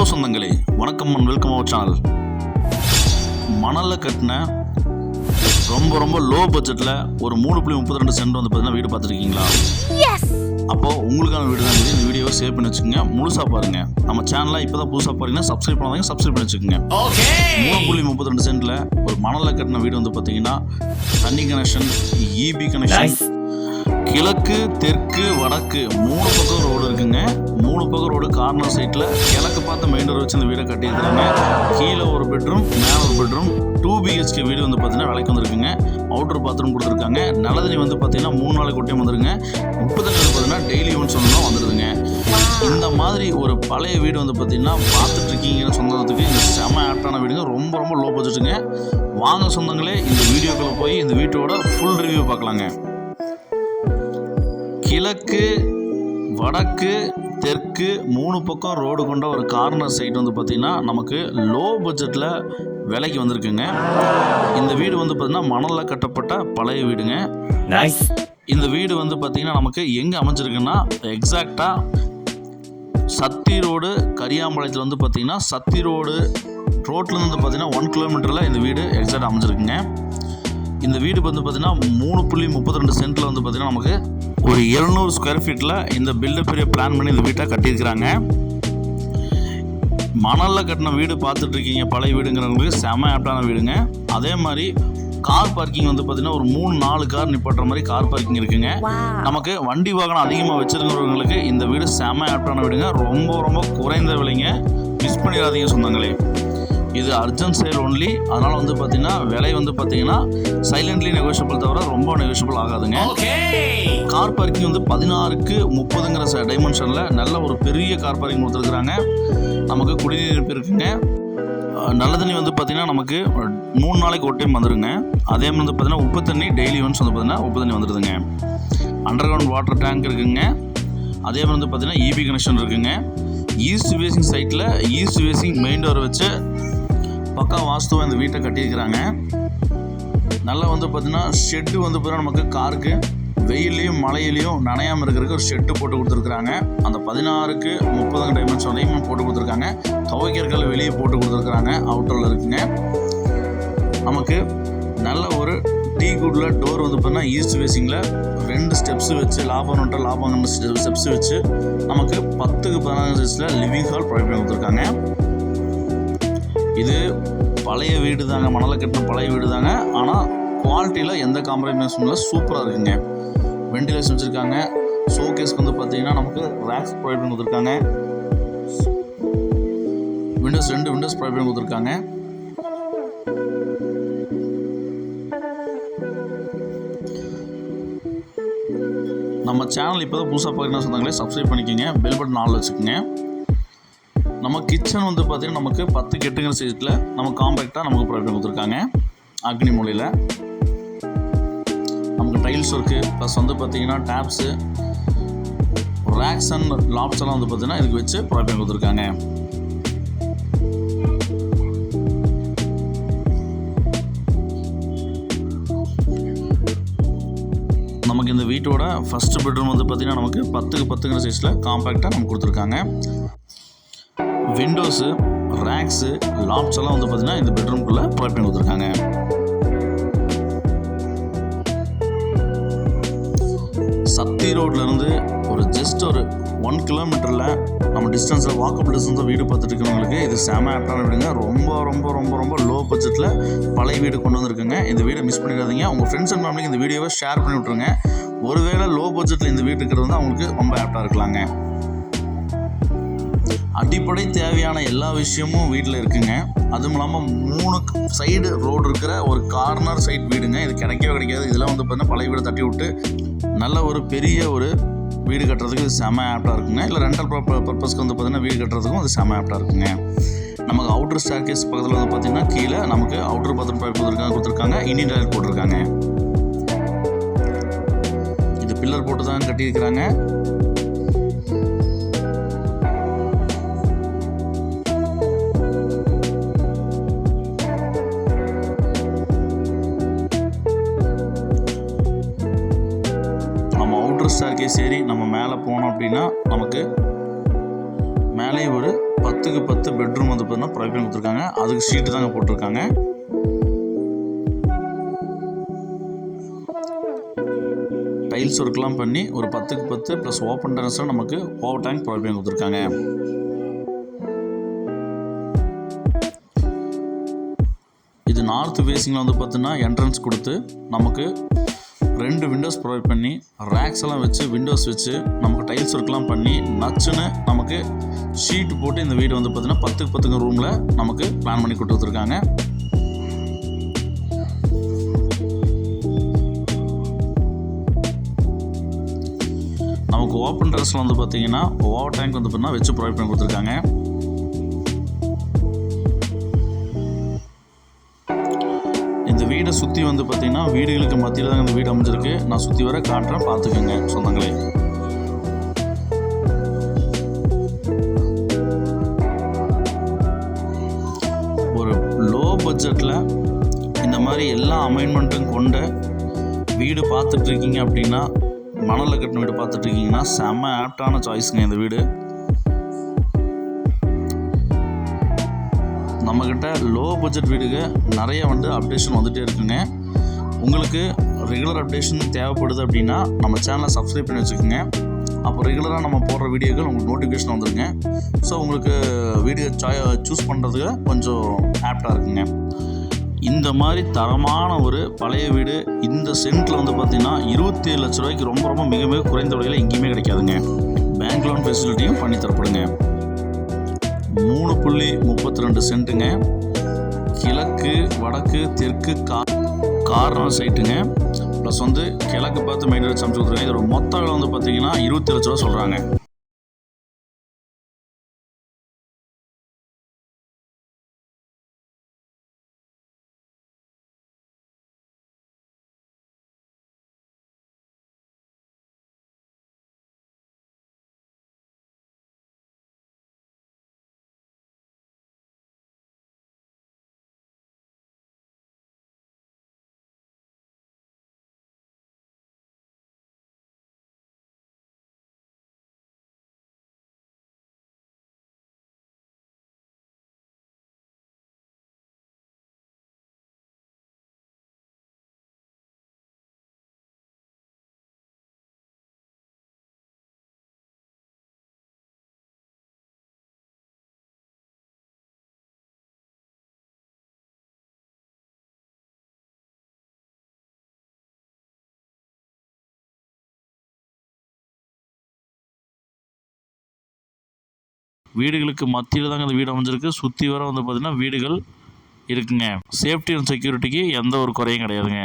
Hello சொந்தங்களே வணக்கம் and welcome our channel மணலில் கட்டின ரொம்ப ரொம்ப லோ பட்ஜெட்டில் ஒரு மூணு புள்ளி முப்பத்தி ரெண்டு சென்ட் வந்து பார்த்தீங்கன்னா வீடு பார்த்துருக்கீங்களா அப்போது உங்களுக்கான வீடு தான் இது. இந்த வீடியோவை சேவ் பண்ணி வச்சுக்கோங்க. முழுசாக பாருங்கள் நம்ம சேனலை இப்போ தான் புதுசாக பாருங்கன்னா சப்ஸ்கிரைப் பண்ணாதீங்க சப்ஸ்கிரைப் பண்ணி வச்சுக்கோங்க. மூணு புள்ளி முப்பத்தி ரெண்டு சென்ட்டில் ஒரு மணலில் கட்டின வீடு வந்து பார்த்தீங்கன்னா தண்ணி கனெக்ஷன் இபி கனெக்ஷன் கிழக்கு தெற்கு வடக்கு மூணு பக்கம் ரோடு இருக்குங்க. மூணு பக்கம் ரோடு கார்னர் சைட்டில் கிழக்கு பார்த்து மெயின் ரோடு வச்சு இந்த வீடை கட்டியிருக்கிறாங்க. கீழே ஒரு பெட்ரூம் மேலே ஒரு பெட்ரூம் டூ பிஹெச்கே வீடு வந்து பார்த்தீங்கன்னா விலைக்கு வந்திருக்குங்க. அவுட்டர் பாத்ரூம் கொடுத்துருக்காங்க. நல்லதண்ணி வந்து பார்த்தீங்கன்னா மூணு நாளைக்கு ஒட்டியும் வந்துருங்க. உப்பு தண்ணி வந்து பார்த்தீங்கன்னா டெய்லி ஒன் ஒன்று வந்துடுதுங்க இந்த மாதிரி ஒரு பழைய வீடு வந்து பார்த்தீங்கன்னா பார்த்துட்டு இருக்கீங்கன்னு சொந்தத்துக்கு இந்த செம ஆப்டான வீடுங்க. ரொம்ப ரொம்ப லோ பட்ஜெட்டுங்க வாங்க சொந்தங்களே இந்த வீடியோக்குள்ளே போய் இந்த வீட்டோட ஃபுல் ரிவ்யூ பார்க்கலாங்க. கிழக்கு வடக்கு தெற்கு மூணு பக்கம் ரோடு கொண்ட ஒரு கார்னர் சைட் வந்து பார்த்திங்கன்னா நமக்கு லோ பட்ஜெட்டில் விலைக்கு வந்திருக்குங்க. இந்த வீடு வந்து பார்த்திங்கன்னா மணலில் கட்டப்பட்ட பழைய வீடுங்க. இந்த வீடு வந்து பார்த்திங்கன்னா நமக்கு எங்கே அமைஞ்சிருக்குன்னா எக்ஸாக்டாக சத்தி ரோடு கரியாம்பாளையத்தில் வந்து பார்த்திங்கன்னா சத்தி ரோடு ரோட்லேருந்து வந்து பார்த்திங்கன்னா ஒன் கிலோமீட்டரில் இந்த வீடு எக்ஸாக்ட் அமைஞ்சிருக்குங்க. இந்த வீடு வந்து பார்த்திங்கன்னா மூணு புள்ளி முப்பத்தி ரெண்டு சென்ட்டில் வந்து பார்த்திங்கன்னா நமக்கு ஒரு எழுநூறு ஸ்கொயர் ஃபீட்டில் இந்த பில்டப் பெரிய பிளான் பண்ணி இந்த வீட்டை கட்டியிருக்கிறாங்க. மணலில் கட்டின வீடு பார்த்துட்டு இருக்கீங்க பழைய வீடுங்கிறவங்களுக்கு செம ஆப்டான வீடுங்க. அதே மாதிரி கார் பார்க்கிங் வந்து பார்த்திங்கன்னா ஒரு மூணு நாலு கார் நிப்பாட்டுற மாதிரி கார் பார்க்கிங் இருக்குங்க. நமக்கு வண்டி வாகனம் அதிகமாக வச்சிருக்கிறவங்களுக்கு இந்த வீடு செம ஆப்டான வீடுங்க. ரொம்ப ரொம்ப குறைந்த விலைங்க. மிஸ் பண்ணிடாதீங்க சொந்தங்களே. இது அர்ஜென்ட் சேல் ஒன்லி அதனால் வந்து பார்த்தீங்கன்னா விலை வந்து பார்த்தீங்கன்னா சைலண்ட்லி நெகோஷியபிள் தவிர ரொம்ப நெகோஷியபிள் ஆகாதுங்க. கார் பார்க்கிங் வந்து பதினாறுக்கு முப்பதுங்கிற டைமென்ஷனில் நல்ல ஒரு பெரிய கார் பார்க்கிங் கொடுத்துருக்குறாங்க. நமக்கு குடிநீர் இருக்குங்க. நல்ல தண்ணி வந்து பார்த்திங்கன்னா நமக்கு மூணு நாளைக்கு ஒரு டைம் வந்துருங்க. அதே மாதிரி வந்து பார்த்திங்கன்னா உப்பு தண்ணி டெய்லி ஒன்ஸ் வந்து பார்த்திங்கன்னா உப்பு தண்ணி வந்துடுதுங்க அண்டர் கிரவுண்ட் வாட்டர் டேங்க் இருக்குங்க. அதே மாதிரி வந்து பார்த்திங்கன்னா இபி கனெக்ஷன் இருக்குங்க. ஈஸ்ட் வேசிங் சைட்டில் ஈஸ்ட் வேசிங் மெயின் டோர் வச்சு பக்கா வாஸ்துவாக இந்த வீட்டை கட்டியிருக்கிறாங்க. நல்லா வந்து பார்த்தீங்கன்னா ஷெட்டு வந்து பார்த்தீங்கன்னா நமக்கு காருக்கு வெயிலையும் மழையிலையும் நனையாமல் இருக்கிறதுக்கு ஒரு ஷெட்டு போட்டு கொடுத்துருக்குறாங்க. அந்த பதினாறுக்கு முப்பது டைமண்ட்ஸ் வரையும் போட்டு கொடுத்துருக்காங்க. துவைக்கிறக்கல்ல வெளியே போட்டு கொடுத்துருக்குறாங்க. அவுட்டரில் இருக்குங்க. நமக்கு நல்ல ஒரு டீ குட்டில் டோர் வந்து பார்த்தீங்கன்னா ஈஸ்ட் ஃபேஸிங்கில் ரெண்டு ஸ்டெப்ஸ் வச்சு லாபம் நோட்ட லாபம் ஸ்டெப்ஸ் வச்சு நமக்கு பத்துக்கு பதினாறு லிவிங் ஹால் ப்ரொவைட் பண்ணி கொடுத்துருக்காங்க. இது பழைய வீடு தாங்க மணலை கட்டின பழைய வீடு தாங்க ஆனால் குவாலிட்டியில் எந்த காம்ப்ரமைஸும் இல்லை சூப்பராக இருக்குங்க. வெண்டிலேஷன் வச்சுருக்காங்க. ஷோகேஸ்க்கு வந்து பார்த்தீங்கன்னா நமக்கு ரேக்ஸ் ப்ரொவைட் பண்ணி கொடுத்துருக்காங்க. விண்டோஸ் ரெண்டு விண்டோஸ் ப்ரொவைட் பண்ணி கொடுத்துருக்காங்க. நம்ம சேனல் இப்போ தான் புதுசாக பார்க்கணும் சொன்னாங்களே சப்ஸ்கிரைப் பண்ணிக்கோங்க. பெல் பட்டன் ஆல் வச்சுக்கோங்க. நம்ம கிச்சன் வந்து பார்த்திங்கன்னா நமக்கு பத்து கெட்டுங்கிற சைஸில் நம்ம காம்பேக்டாக நமக்கு ப்ரொவைட் கொடுத்துருக்காங்க. அக்னி மூலையில். நமக்கு டைல்ஸ் இருக்குது ப்ளஸ் வந்து பார்த்திங்கன்னா டேப்ஸு ரேக்ஸ் அண்ட் லாப்ஸ் எல்லாம் வந்து பார்த்திங்கன்னா இதுக்கு வச்சு ப்ராடக்ட் கொடுத்துருக்காங்க. நமக்கு இந்த வீட்டோட ஃபஸ்ட்டு பெட்ரூம் வந்து பார்த்திங்கன்னா நமக்கு பத்துக்கு பத்துங்கிற சைஸில் காம்பேக்டாக நமக்கு கொடுத்துருக்காங்க. விண்டோஸு ரேக்ஸு லாப்ஸ் எல்லாம் வந்து பார்த்தீங்கன்னா இந்த பெட்ரூம்குள்ளே ப்ரொவைட் பண்ணி கொடுத்துருக்காங்க. சக்தி ரோட்லேருந்து ஒரு ஜஸ்ட் ஒரு ஒன் கிலோமீட்டரில் நம்ம டிஸ்டன்ஸில் வாக்கபிள் டிஸ்டன்ஸில் வீடு பார்த்துட்டு இருக்கிறவங்களுக்கு இது செம ஆப்டான வீடுங்க. ரொம்ப ரொம்ப ரொம்ப ரொம்ப லோ பட்ஜெட்டில் பழைய வீடு கொண்டு வந்திருக்குங்க. இந்த வீடை மிஸ் பண்ணிடாதீங்க. உங்கள் ஃப்ரெண்ட்ஸ் அண்ட் ஃபேமிலிக்கு இந்த வீடியோவை ஷேர் பண்ணி விட்ருங்க ஒருவேளை லோ பட்ஜெட்டில் இந்த வீடு இருக்கிறது வந்து அவங்களுக்கு ரொம்ப ஆப்டாக இருக்கலாங்க. அடிப்படை தேவையான எல்லா விஷயமும் வீட்டில் இருக்குங்க. அதுவும் இல்லாமல் மூணு சைடு ரோடு இருக்கிற ஒரு கார்னர் சைட் வீடுங்க. இது கிடைக்கவே கிடைக்காது. இதெல்லாம் வந்து பார்த்தீங்கன்னா பழைய வீடு தட்டி விட்டு நல்ல ஒரு பெரிய ஒரு வீடு கட்டுறதுக்கு இது செம ஆப்டாக இருக்குங்க. இல்லை ரெண்டல் பர்பஸ்க்கு வந்து பார்த்தீங்கன்னா வீடு கட்டுறதுக்கும் அது செம ஆப்டாக இருக்குங்க. நமக்கு அவுட்டர் ஸ்டார் கேஸ் பக்கத்தில் வந்து பார்த்தீங்கன்னா கீழே நமக்கு அவுட்டர் பாத்ரூம் பைப் கொடுத்துருக்காங்க கொடுத்துருக்காங்க. இண்டியன் டாய்லெட் போட்டிருக்காங்க. இது பில்லர் போட்டு தான் கட்டியிருக்கிறாங்க. நம்ம அவுட்டர் நம்ம மேலே போனோம் அப்படின்னா நமக்கு மேலே ஒரு பத்துக்கு பத்து பெட்ரூம் வந்து பார்த்தீங்கன்னா ப்ரொவைட் பண்ணி கொடுத்துருக்காங்க. அதுக்கு ஷீட்டு தாங்க போட்டிருக்காங்க. டைல்ஸ் ஒர்க்லாம் பண்ணி ஒரு பத்துக்கு பத்து ப்ளஸ் ஓப்பன் டெரஸில் நமக்கு ஓவர் டேங்க் ப்ரொவைட் பண்ணி கொடுத்துருக்காங்க. இது நார்த் ஃபேஸிங்கில் வந்து பார்த்தீங்கன்னா என்ட்ரன்ஸ் கொடுத்து நமக்கு ரெண்டு விண்டோஸ் ப்ரொவைட் பண்ணி ரேக்ஸ் எல்லாம் வச்சு விண்டோஸ் வச்சு நமக்கு டைல்ஸ் ஒர்க்லாம் பண்ணி நச்சுன்னு நமக்கு ஷீட் போட்டு இந்த வீடு வந்து பார்த்தீங்கன்னா பத்துக்கு பத்துக்கு ரூமில் நமக்கு பிளான் பண்ணி கொடுத்துருக்காங்க நமக்கு ஓப்பன் ட்ரெஸ்ஸில் வந்து பார்த்தீங்கன்னா ஓவர் டேங்க் வந்து பார்த்தீங்கன்னா வச்சு ப்ரொவைட் பண்ணி கொடுத்துருக்காங்க. இந்த வீடை சுற்றி வந்து பார்த்திங்கன்னா வீடுகளுக்கு மத்தியில் தான் இந்த வீடு அமைஞ்சிருக்கு. நான் சுற்றி வர காட்டுறேன் பார்த்துக்கோங்க சொந்தங்களே. ஒரு லோ பட்ஜெட்டில் இந்த மாதிரி எல்லா அமைன்மெண்ட்டும் கொண்ட வீடு பார்த்துட்ருக்கீங்க அப்படின்னா மணலில் கட்டின வீடு பார்த்துட்டு இருக்கீங்கன்னா செம்ம ஆப்டான சாய்ஸுங்க இந்த வீடு. நம்மக்கிட்ட லோ பட்ஜெட் வீடுக்கு நிறைய வந்து அப்டேஷன் வந்துகிட்டே இருக்குங்க. உங்களுக்கு ரெகுலர் அப்டேஷன் தேவைப்படுது அப்படின்னா நம்ம சேனலை சப்ஸ்கிரைப் பண்ணி வச்சுக்கோங்க. அப்போ ரெகுலராக நம்ம போடுற வீடியோக்கள் உங்களுக்கு நோட்டிஃபிகேஷன் வந்துருங்க. ஸோ உங்களுக்கு வீடியோ சாய் சூஸ் பண்ணுறதுக்கு கொஞ்சம் ஆப்டாக இருக்குங்க. இந்த மாதிரி தரமான ஒரு பழைய வீடு இந்த சென்ட்டில் வந்து பார்த்தீங்கன்னா இருபத்தி ஏழு லட்ச ரூபாய்க்கு ரொம்ப ரொம்ப மிக மிக குறைந்த விலையில் எங்கேயுமே கிடைக்காதுங்க. பேங்க் லோன் ஃபெசிலிட்டியும் பண்ணி தரப்படுங்க. மூணு புள்ளி முப்பத்தி ரெண்டு சென்ட்டுங்க. கிழக்கு வடக்கு தெற்கு கா கார்னர் சைட்டுங்க. ப்ளஸ் வந்து கிழக்கு பார்த்து மெயின் ரோடு சமைச்சு கொடுத்துருக்காங்க. இதோட மொத்த விலை வந்து பார்த்தீங்கன்னா இருபத்தி லட்ச ரூபா சொல்கிறாங்க வீடுகளுக்கு மத்தியில் தாங்க இந்த வீடு அமைஞ்சிருக்கு. சுற்றி வர வந்து பார்த்திங்கன்னா வீடுகள் இருக்குங்க. சேஃப்டி அண்ட் செக்யூரிட்டிக்கு எந்த ஒரு குறையும் கிடையாதுங்க.